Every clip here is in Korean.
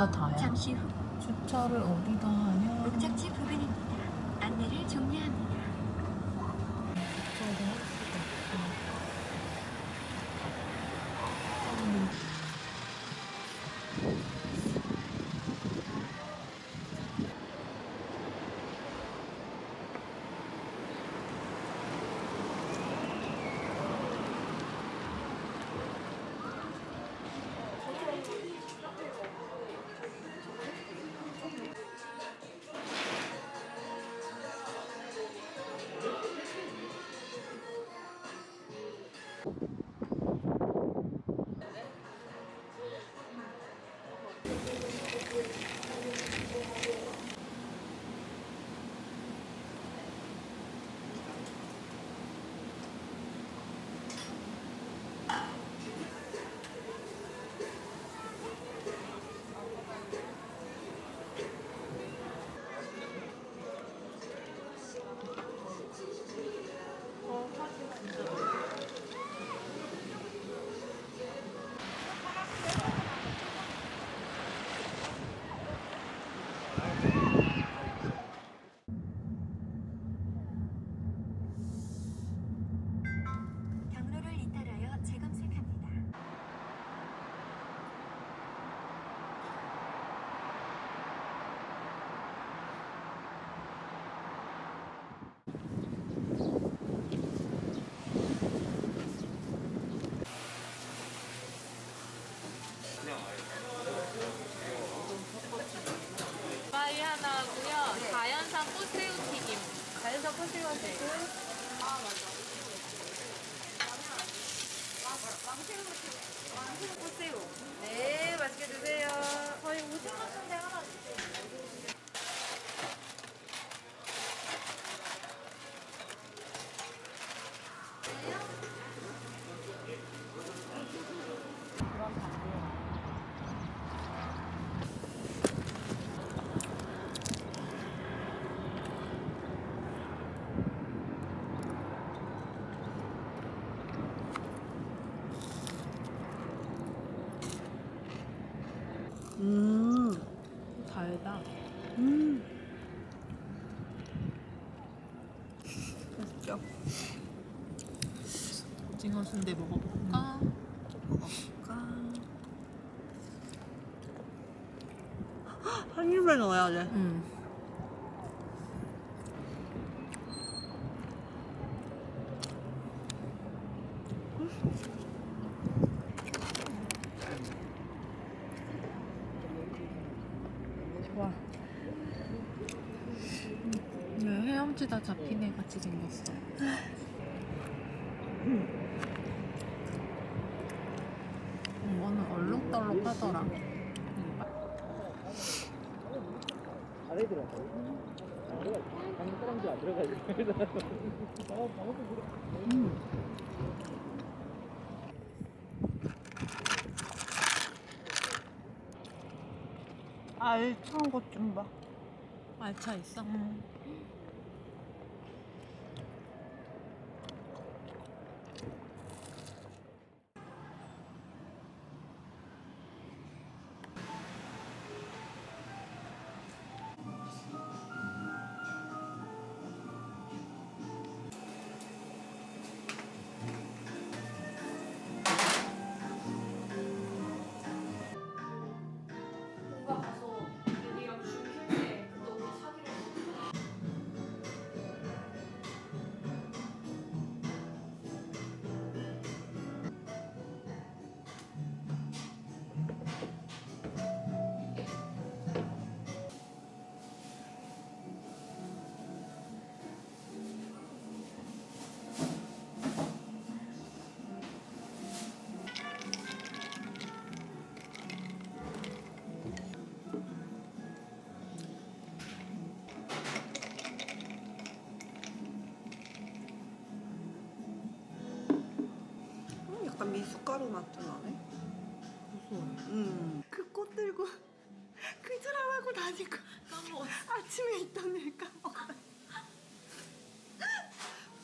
주차 다야. 잠시 후 주차를 어디다 하냐? 목적지 Okay. 맛있죠? 오징어 순대 먹어볼까? 먹어볼까? 한 입에 넣어야 돼. 응. 좋아. 왜 헤엄치다 잡힌 애 같이 생겼어? 이거는 얼룩덜룩하더라. 알찬 것좀 봐. 알차 있어? 뭔 미숫가루 맛도 나네. 무서워. 음. 그 꽃 들고 그줄 알고 다니고 까먹었어. 아침에 있던 일 까먹어.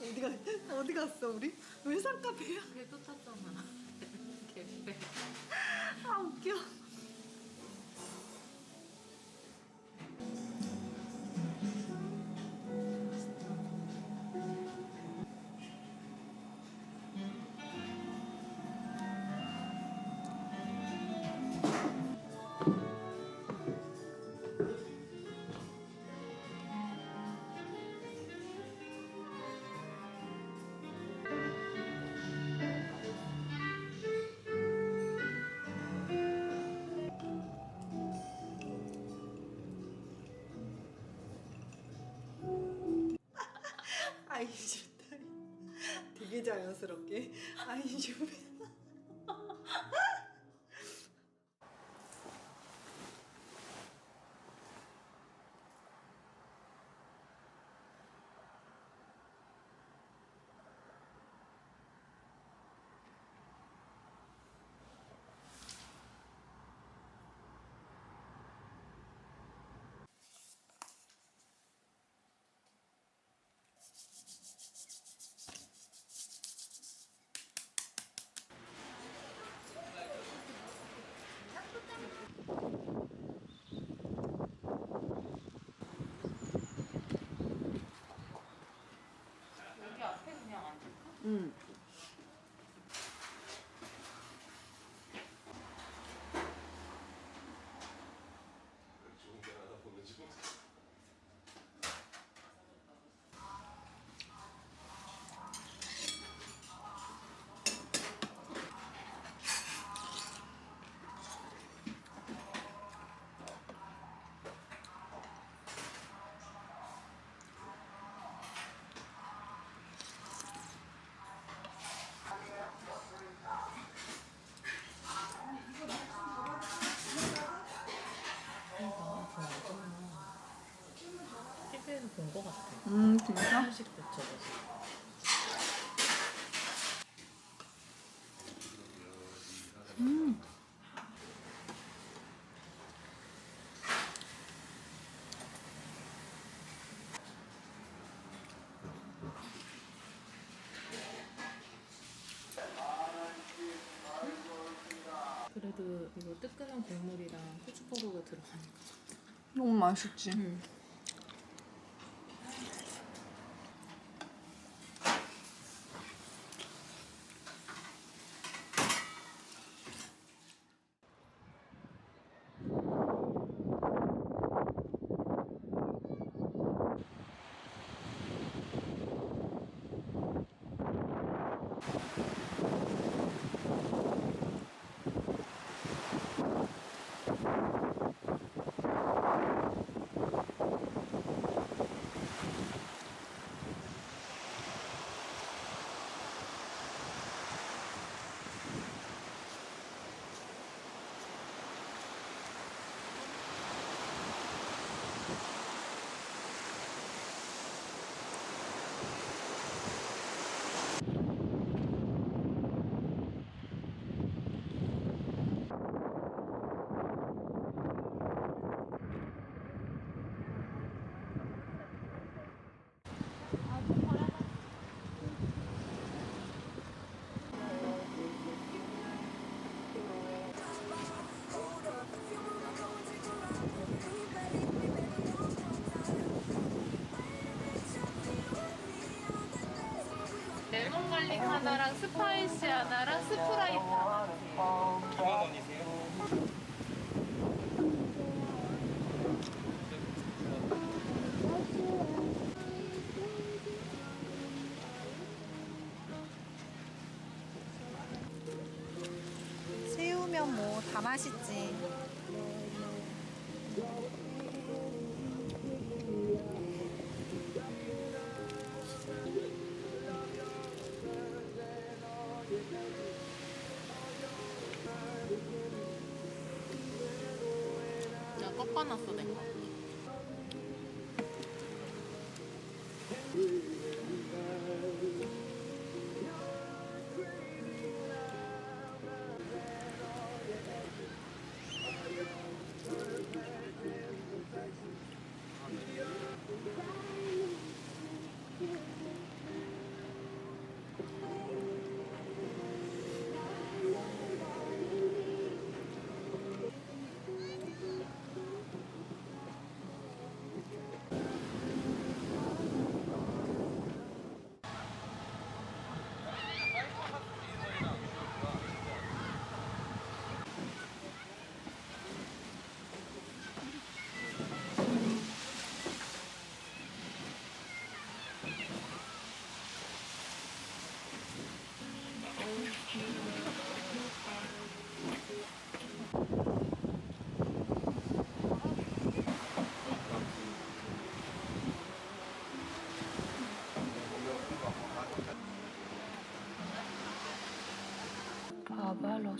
어디 가 어디 갔어 우리? 외상 카페야? 걔도 탔잖아. 개빼. 아 웃겨. 아이슈 딸이 되게 자연스럽게. 아이슈 여기 嗯。 TV에서 본거 같아. 음 진짜? 한식 붙여서. 그래도 이거 뜨끈한 국물이랑 후추가루가 들어가니까 너무 맛있지. 음. 하나랑 스파이시 하나랑 스프라이트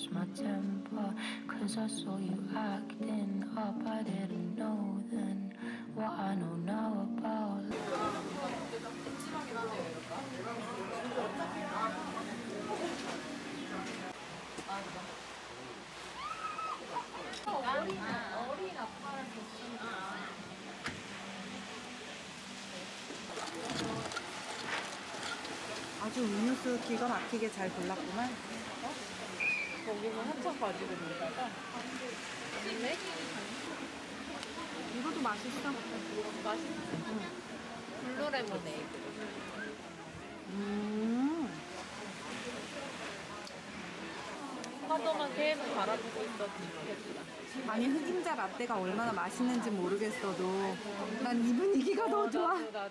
lost my temper. Cause I saw you acting up. I didn't know then what I know now about 어린 아빠를 줬으니까. 아주 음료수 기가 막히게 잘 골랐구만. 거기서 한참 가지고 놀다가. 근데 이것도 맛있어. 맛있어. 블루레모네이드. 음. 파도만 계속 바라보고 있었지. 아니 흑임자 라떼가 얼마나 맛있는지 모르겠어도 난 이 분위기가 더 좋아. 나도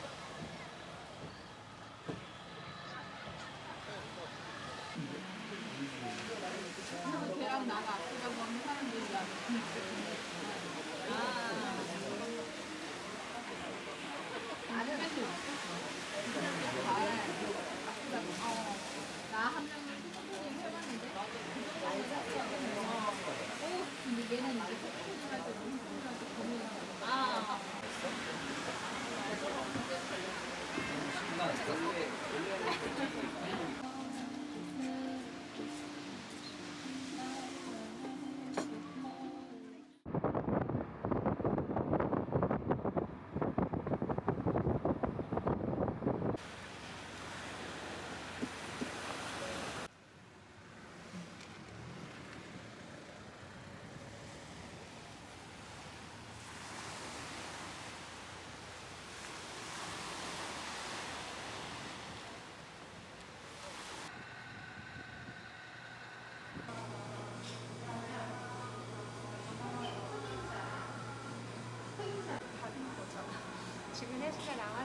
나도. 지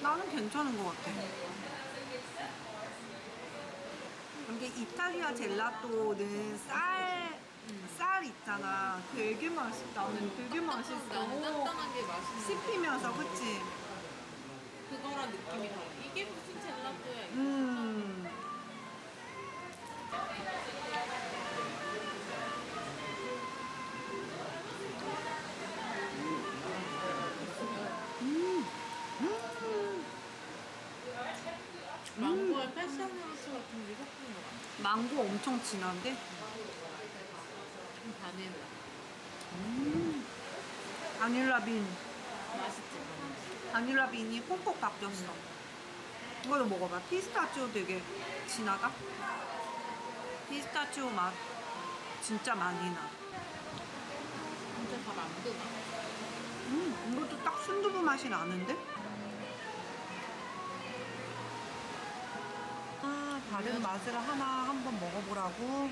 나는 괜찮은 것 같아. 이게 이탈리아 젤라또는 쌀, 쌀 있잖아. 되게 맛있다. 나는 되게 맛있어. 나는 단단한 게 맛있어. 씹히면서, 그치? 그거랑 느낌이 달라. 이게 무슨 젤라또야? 음. 망고에 패션 하우스 같은 게 섞인 거 같아. 망고 엄청 진한데? 바닐라. 바닐라 빈. 맛있지? 바닐라 빈이 꼭꼭 바뀌었어. 이거도 먹어봐. 피스타치오 되게 진하다. 피스타치오 맛 진짜 많이 나. 진짜 잘 안 드나? 음, 이것도 딱 순두부 맛이 나는데? 아, 다른 맛을 하나 한번 먹어보라고.